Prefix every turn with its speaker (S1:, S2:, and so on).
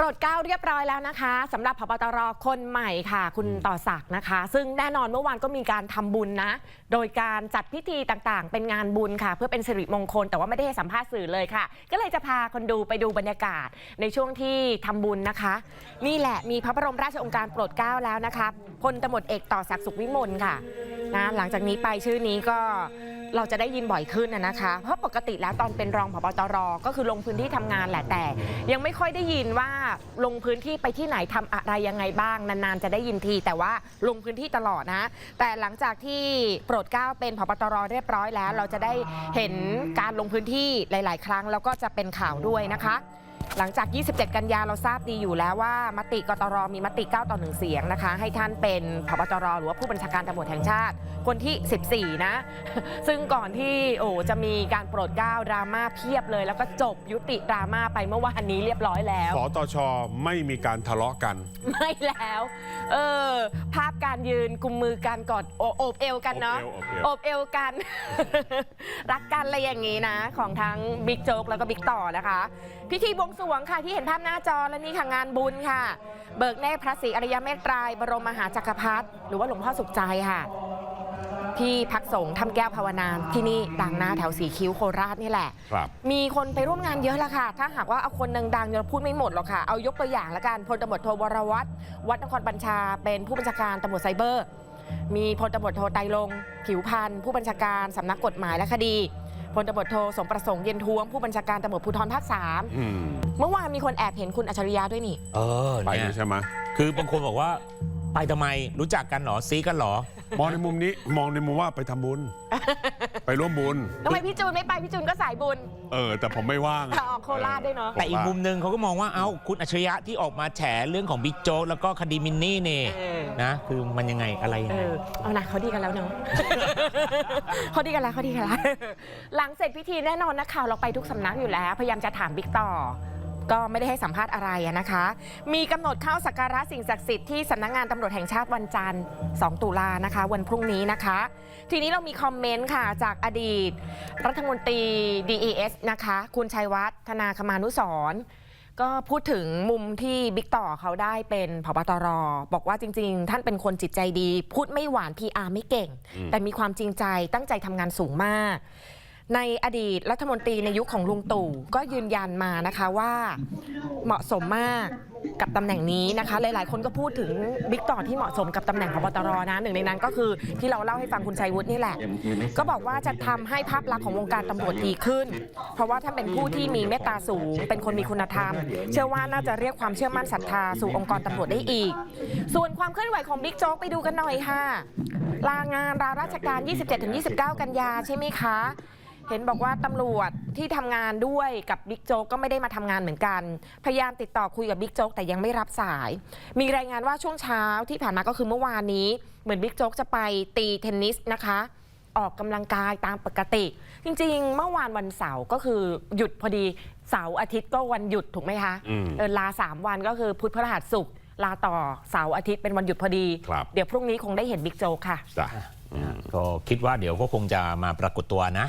S1: ปรดเกล้าเรียบร้อยแล้วนะคะสำหรับพบตรคนใหม่ค่ะ คุณต่อศักดิ์นะคะ ซึ่งแน่นอนเมื่อวานก็มีการทำบุญนะ โดยการจัดพิธีต่างๆ เป็นงานบุญค่ะ เพื่อเป็นสิริมงคล แต่ว่าไม่ได้ให้สัมภาษณ์สื่อเลยค่ะ ก็เลยจะพาคนดูไปดูบรรยากาศในช่วงที่ทำบุญนะคะ นี่แหละมีพระบรมราชโองการโปรดเกล้าแล้วนะคะพลตำรวจเอกต่อศักดิ์สุขวิมลค่ะนะหลังจากนี้ไปชื่อนี้ก็ เราจะได้ยินบ่อยขึ้นนะนะคะ เพราะปกติแล้วตอนเป็นรองผบตรก็คือลงพื้นที่ทำงานแหละแต่ ยังไม่ค่อยได้ยินว่าลงพื้นที่ไปที่ไหนทำอะไรยังไงบ้าง นานๆ จะได้ยินที แต่ว่าลงพื้นที่ตลอดนะแต่หลังจากที่โปรดเกล้าเป็นผบตรเรียบร้อยแล้ว เราจะได้เห็นการลงพื้นที่หลาย ๆ ครั้งแล้วก็จะเป็นข่าวด้วยนะคะ หลังจาก 27 กันยาเราทราบดีอยู่แล้วว่ามติกตรมีมติ 9 ต่อ 1 เสียงนะคะ ให้ท่านเป็นพบตรหรือว่าผู้บัญชาการตำรวจแห่งชาติ คนที่ 14 นะ ซึ่งก่อนที่โอ้จะมีการโปรดเกล้าดราม่าเพียบเลย แล้วก็จบยุติดราม่าไปเมื่อวานนี้เรียบร้อยแล้ว
S2: สตชไม่มีการทะเลาะกัน
S1: ไม่แล้ว เออภาพการยืนกุมมือกันกอดโอโอบเอวกันเนาะ
S2: โอบเอวโอบเอว
S1: โอบเอวกัน รักกันอะไรอย่างนี้นะ ของทั้งบิ๊กโจ๊กแล้วก็บิ๊กต่อนะคะ พิธีบวงสรวงค่ะที่เห็นภาพหน้าจอและนี่ค่ะงานบุญค่ะ เบิกเนตรพระศรีอริยเมตรัยบรมมหาจักรพรรดิหรือว่าหลวงพ่อสุขใจค่ะ ที่พักสงฆ์ทำแก้วภาวนาที่นี่ดังหน้าแถวสีคิ้วโคราชนี่แหละ
S2: ครับ
S1: มีคนไปร่วมงานเยอะละค่ะ ถ้าหากว่าเอาคนดังๆเราพูดไม่หมดหรอกค่ะ เอายกตัวอย่างละกันพลตำรวจโทวรวัตรวัดนครบัญชา เป็นผู้บัญชาการตำรวจไซเบอร์ มีพลตำรวจโทไตรรงค์ผิวพันธ์ผู้บัญชาการสำนักกฎหมายและคดีพลตำรวจโทสมประสงค์เย็นท้วมผู้บัญชาการตำรวจภูธรภาคสาม
S2: อืม
S1: เมื่อวานมีคนแอบเห็นคุณอัจฉริยะด้วยนี่
S3: เออ
S2: ไป
S3: เนี่ย
S2: ใช่ไหม
S3: คือบางคนบอกว่า ไปทำไมรู้จักกันเหรอซีกันเหรอ
S2: มองในมุมนี้มองในมุมว่าไปทำบุญ ไปร่วมบุญ
S1: ทำไมพี่จูนไม่ไป พี่จูนก็สายบุญ
S2: เออ แต่ผมไม่ว่าง
S1: ออกโคราชด้วยเนาะ
S3: แต่อีกมุมหนึงเขาก็มองว่าเอ้าคุณอัจฉริยะที่ออกมาแฉเรื่องของบิ๊กโจ๊กแล้วก็คดีมินนี่นี่
S1: เออ
S3: นะคือมันยังไงอะไรยัง
S1: เอ
S3: ไง
S1: อเอานะเขาดีกันแล้วเนาะ เขาดีกันแล้วเขาดีกันแล้ว หลังเสร็จพิธีแน่นอนนักข่าวเราไปทุกสำนักอยู่แล้ว พยายามจะถามบิ๊กต่อ ก็ไม่ได้ให้สัมภาษณ์อะไรนะคะ มีกำหนดเข้าสักการะสิ่งศักดิ์สิทธิ์ที่สำนักงานตำรวจแห่งชาติวันจันทร์ 2 ตุลานะคะ วันพรุ่งนี้นะคะ ทีนี้เรามีคอมเมนต์ค่ะจากอดีต รัฐมนตรี DES นะคะ คุณชัยวัฒน์ธนาคมานุสรก็พูดถึงมุมที่บิ๊กต่อเขาได้เป็นผบตรบอกว่าจริง ๆ ท่านเป็นคนจิตใจดี พูดไม่หวาน PR ไม่เก่ง แต่มีความจริงใจตั้งใจทำงานสูงมาก ในอดีตรัฐมนตรีในยุคของลุงตู่ก็ยืนยันมานะคะว่าเหมาะสมมากกับตำแหน่งนี้นะคะ หลาย ๆ คนก็พูดถึงบิ๊กต่อที่เหมาะสมกับตำแหน่งพบตรนะหนึ่งในนั้นก็คือที่เราเล่าให้ฟังคุณชัยวุฒินี่แหละ ก็บอกว่าจะทำให้ภาพลักษณ์ของวงการตำรวจดีขึ้น เพราะว่าท่านเป็นผู้ที่มีเมตตาสูง เป็นคนมีคุณธรรม เชื่อว่าน่าจะเรียกความเชื่อมั่นศรัทธาสู่องค์กรตำรวจได้อีก ส่วนความเคลื่อนไหวของบิ๊กโจ๊กไปดูกันหน่อยค่ะลางานลาราชการ 27-29 กันยาใช่ไหมคะ เห็นบอกว่าตำรวจที่ทำงานด้วยกับบิ๊กโจ๊กก็ไม่ได้มาทำงานเหมือนกัน พยายามติดต่อคุยกับบิ๊กโจ๊กแต่ยังไม่รับสาย มีรายงานว่าช่วงเช้าที่ผ่านมาก็คือเมื่อวานนี้ เหมือนบิ๊กโจ๊กจะไปตีเทนนิสนะคะ ออกกำลังกายตามปกติ จริง ๆ เมื่อวานวันเสาร์ก็คือหยุดพอดีเสาร์อาทิตย์ก็วันหยุดถูกไหมคะ
S2: อืม
S1: เออลาสามวันก็คือพุธพฤหัสศุกร์ลาต่อเสาร์อาทิตย์เป็นวันหยุดพอดี
S2: ครับ
S1: เดี๋ยวพรุ่งนี้คงได้เห็นบิ๊กโจ๊กค่ะ
S2: จ้ะ
S3: ก็คิดว่าเดี๋ยวก็คงจะมาปรากฏตัวนะ